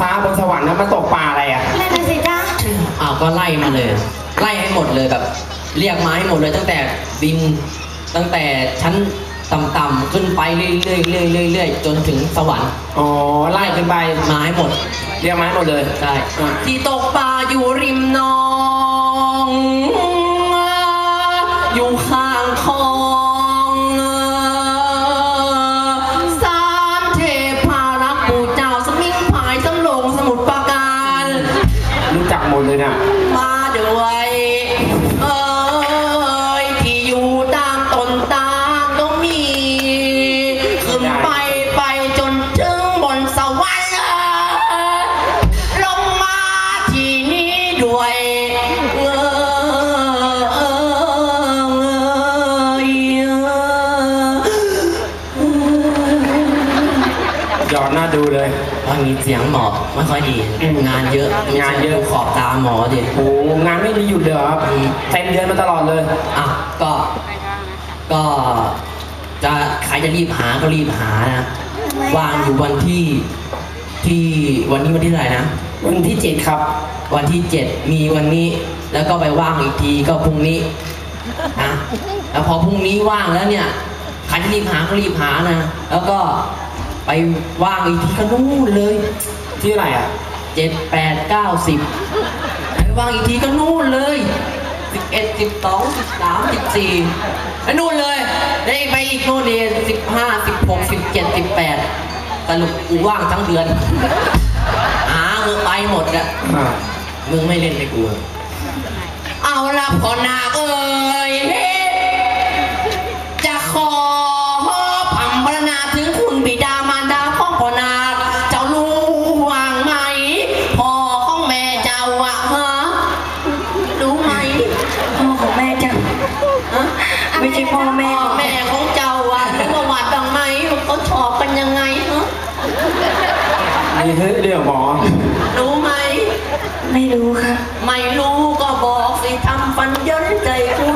ฟ้าบนสวรรค์แล้วมาตกปลาอะไรอะ นั่นน่ะสิจ๊ะอ้าวก็ไล่มาเลย ไล่ให้หมดเลยแบบ เรียกมาให้หมดเลยตั้งแต่บินตั้งแต่ชั้นต่ำๆขึ้นไปเรื่อยๆเรื่อยๆเรื่อยๆจนถึงสวรรค์อ๋อ ไล่ขึ้นไป มาให้หมด เรียกไมาให้หมดเลยใช่อะที่ตกปลาอยู่ริมหนอง ยยอดน่าดูเลย ว่างี้เสียงหมอไม่ค่อยดี อืมงานเยอะงานเยอะดูขอบตาหมอดิโอ้งานไม่มีหยุดเลยเหรอครับเต็มเดือนมาตลอดเลย อะก็ ก็จะใครจะรีบหาก็รีบหานะวางอยู่วันที่ที่วันนี้วันที่เท่าไหร่นะ วันที่เจ็ดครับ วันที่เจ็ดมีวันนี้ แล้วก็ไปว่างอีกทีก็พรุ่งนี้นะแล้วพอพรุ่งนี้ว่างแล้วเนี่ยใครจะรีบหาก็รีบหานะ แล้วก็ ไปว่างอีกทีก็นู่นเลย ที่ไหนอะเจ็ดแปดเก้าสิบไปว่างอีกทีก็นู่นเลยสิบเอ็ดสิบสองสิบสามสิบสี่ไปนู่นเลยได้ไปอีกนู่นเลยสิบห้าสิบหกสิบเจ็ดสิบแปดสรุปกูว่างทั้งเดือนหามึงไปหมดอะอ่ามึงไม่เล่นให้กูอะเอาละพอนาค ไม่ใช่พ่อแม่พ่อแม่ของเจ้าอะรู้ประวัติบ้างไหมว่าเขาชอบกันยังไงฮะมีเฮ้ยเดี๋ยวหมอรู้ไหม ไม่รู้ค่ะ ไม่รู้ก็บอกสิทำฟันเยินใจกู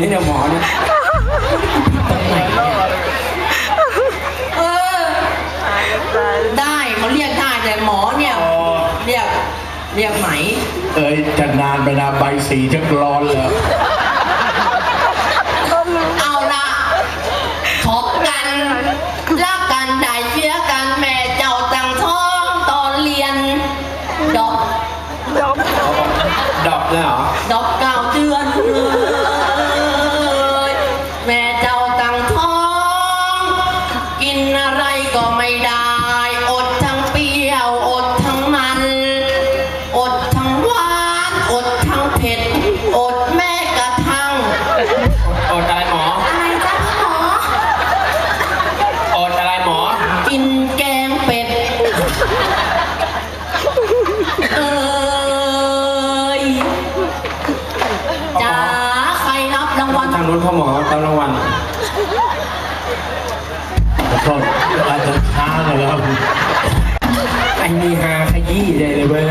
นี่อับปรีนี่เนี่ยหมอเนี่ยตรงไหนเนี่ยเออ ได้เขาเรียกได้แต่หมอเนี่ยเรียกเรียกไหม เอ้ยจะนานไปนะใบสีจะกรอนเลยเอาละขบกันรักกันได้เชื่อกันแม่เจ้าตั้งท้องตอนเรียนดอกดอกเลยเหรอ ดอกเก้ เจ้าตั้งท้อง กินอะไรก็ไม่ได้ นู้นพ่อหมอตามรางวัลขอโทษอาจจะช้าหน่อยครับไอ้นี่ฮาขยี้เลยเลยเว้ย